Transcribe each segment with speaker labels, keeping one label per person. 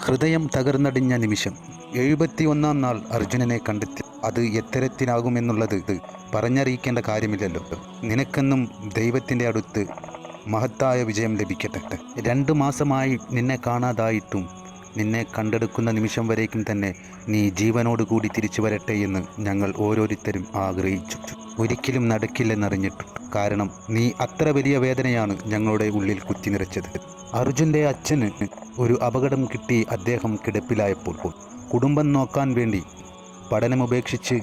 Speaker 1: ഹൃദയം തകർന്നടിഞ്ഞ നിമിഷം എഴുപത്തിയൊന്നാം നാൾ അർജുനനെ കണ്ടെത്തി. അത് എത്തരത്തിനാകുമെന്നുള്ളത് ഇത് പറഞ്ഞറിയിക്കേണ്ട കാര്യമില്ലല്ലോ. നിനക്കെന്നും ദൈവത്തിന്റെ അടുത്ത് മഹത്തായ വിജയം ലഭിക്കട്ടെ. രണ്ട് മാസമായി നിന്നെ കാണാതായിട്ടും നിന്നെ കണ്ടെടുക്കുന്ന നിമിഷം വരേക്കും തന്നെ നീ ജീവനോടുകൂടി തിരിച്ചു വരട്ടെ എന്ന് ഞങ്ങൾ ഓരോരുത്തരും ആഗ്രഹിച്ചു. ഒരിക്കലും നടക്കില്ലെന്നറിഞ്ഞിട്ടു. കാരണം നീ അത്ര വലിയ വേദനയാണ് ഞങ്ങളുടെ ഉള്ളിൽ കുത്തി നിറച്ചത് അർജുന്റെ അച്ഛന് ഒരു അപകടം കിട്ടി അദ്ദേഹം കിടപ്പിലായപ്പോൾ കുടുംബം നോക്കാൻ വേണ്ടി പഠനമുപേക്ഷിച്ച്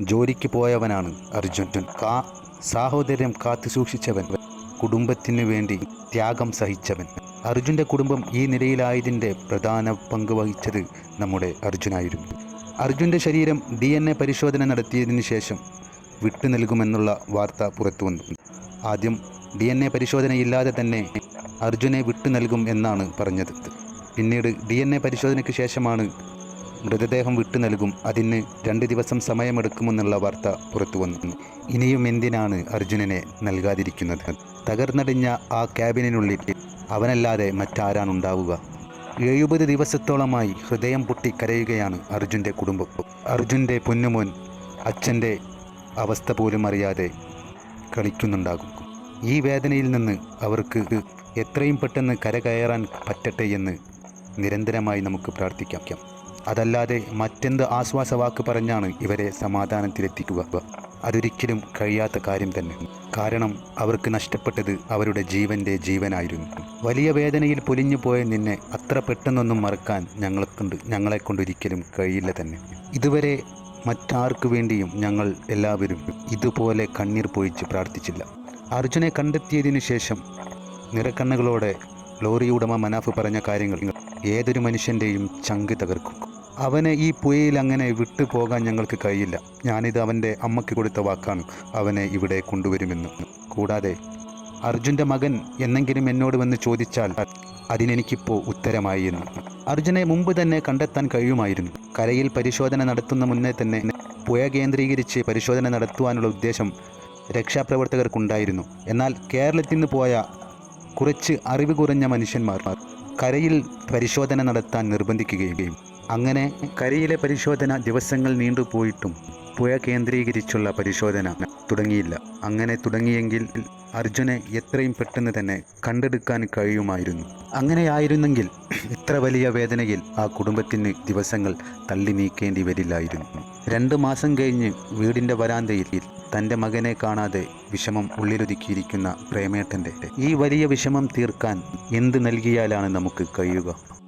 Speaker 1: ജോലിക്ക് പോയവനാണ് അർജുൻ കാ സാഹോദര്യം കാത്തു സൂക്ഷിച്ചവൻ കുടുംബത്തിന് വേണ്ടി ത്യാഗം സഹിച്ചവൻ. അർജുന്റെ കുടുംബം ഈ നിലയിലായതിന്റെ പ്രധാന പങ്ക് വഹിച്ചത് നമ്മുടെ അർജുനായിരുന്നു. അർജുന്റെ ശരീരം ഡി എൻ എ പരിശോധന നടത്തിയതിന് ശേഷം വിട്ടു നൽകുമെന്നുള്ള വാർത്ത പുറത്തു വന്നു. ആദ്യം ഡി എൻ എ പരിശോധനയില്ലാതെ തന്നെ അർജുനെ വിട്ടു നൽകും എന്നാണ് പറഞ്ഞത്. പിന്നീട് ഡി എൻ എ പരിശോധനയ്ക്ക് ശേഷമാണ് മൃതദേഹം വിട്ടു നൽകും. അതിന് രണ്ട് ദിവസം സമയമെടുക്കുമെന്നുള്ള വാർത്ത പുറത്തു വന്നു. ഇനിയും എന്തിനാണ് അർജുനനെ നൽകാതിരിക്കുന്നത്? തകർന്നടിഞ്ഞ ആ ക്യാബിനുള്ളിൽ അവനല്ലാതെ മറ്റാരാണുണ്ടാവുക? എഴുപത് ദിവസത്തോളമായി ഹൃദയം പൊട്ടി കരയുകയാണ് അർജുന്റെ കുടുംബം. അർജുന്റെ പൊന്നുമോൻ അച്ഛന്റെ അവസ്ഥ പോലും അറിയാതെ കളിക്കുന്നുണ്ടാകും. ഈ വേദനയിൽ നിന്ന് അവർക്ക് എത്രയും പെട്ടെന്ന് കരകയറാൻ പറ്റട്ടെ എന്ന് നിരന്തരമായി നമുക്ക് പ്രാർത്ഥിക്കാം. അതല്ലാതെ മറ്റെന്ത് ആശ്വാസവാക്ക് പറഞ്ഞാണ് ഇവരെ സമാധാനത്തിലെത്തിക്കുക. അതൊരിക്കലും കഴിയാത്ത കാര്യം തന്നെ. കാരണം അവർക്ക് നഷ്ടപ്പെട്ടത് അവരുടെ ജീവന്റെ ജീവനായിരുന്നു. വലിയ വേദനയിൽ പൊലിഞ്ഞു പോയ നിന്നെ അത്ര പെട്ടെന്നൊന്നും മറക്കാൻ ഞങ്ങളെക്കൊണ്ട് ഞങ്ങളെ കൊണ്ടൊരിക്കലും കഴിയില്ല തന്നെ. ഇതുവരെ മറ്റാർക്കു വേണ്ടിയും ഞങ്ങൾ എല്ലാവരും ഇതുപോലെ കണ്ണീർ പൊഴിച്ച് പ്രാർത്ഥിച്ചില്ല. അർജുനെ കണ്ടെത്തിയതിനു ശേഷം നിറക്കണ്ണുകളോടെ ലോറി ഉടമ മനാഫ് പറഞ്ഞ കാര്യങ്ങൾ ഏതൊരു മനുഷ്യന്റെയും ചങ്ക് തകർക്കും. അവനെ ഈ പുയയിൽ അങ്ങനെ വിട്ടു പോകാൻ ഞങ്ങൾക്ക് കഴിയില്ല. ഞാനിത് അവന്റെ അമ്മയ്ക്ക് കൊടുത്ത വാക്കാണ്. അവനെ ഇവിടെ കൊണ്ടുവരുമെന്ന്. കൂടാതെ അർജുന്റെ മകൻ എന്നെങ്കിലും എന്നോട് വന്ന് ചോദിച്ചാൽ അതിനെനിക്കിപ്പോൾ ഉത്തരമായി എന്ന്. അർജുനെ മുമ്പ് തന്നെ കണ്ടെത്താൻ കഴിയുമായിരുന്നു. കരയിൽ പരിശോധന നടത്തുന്ന മുന്നേ തന്നെ പുഴ കേന്ദ്രീകരിച്ച് പരിശോധന നടത്തുവാനുള്ള ഉദ്ദേശം രക്ഷാപ്രവർത്തകർക്കുണ്ടായിരുന്നു. എന്നാൽ കേരളത്തിൽ നിന്ന് പോയ കുറച്ച് അറിവ് കുറഞ്ഞ മനുഷ്യന്മാർ കരയിൽ പരിശോധന നടത്താൻ നിർബന്ധിക്കുകയും അങ്ങനെ കരയിലെ പരിശോധന ദിവസങ്ങൾ നീണ്ടുപോയിട്ടും പുഴ കേന്ദ്രീകരിച്ചുള്ള പരിശോധന തുടങ്ങിയില്ല. അങ്ങനെ തുടങ്ങിയെങ്കിൽ അർജുനെ എത്രയും പെട്ടെന്ന് തന്നെ കണ്ടെടുക്കാൻ കഴിയുമായിരുന്നു. അങ്ങനെയായിരുന്നെങ്കിൽ ഇത്ര വലിയ വേദനയിൽ ആ കുടുംബത്തിന് ദിവസങ്ങൾ തള്ളി നീക്കേണ്ടി വരില്ലായിരുന്നു. രണ്ട് മാസം കഴിഞ്ഞ് വീടിന്റെ വരാന്തയിൽ തന്റെ മകനെ കാണാതെ വിഷമം ഉള്ളിലൊതുക്കിയിരിക്കുന്ന പ്രേമേട്ടന്റെ ഈ വലിയ വിഷമം തീർക്കാൻ എന്ത് നൽകിയാലാണ് നമുക്ക് കഴിയുക?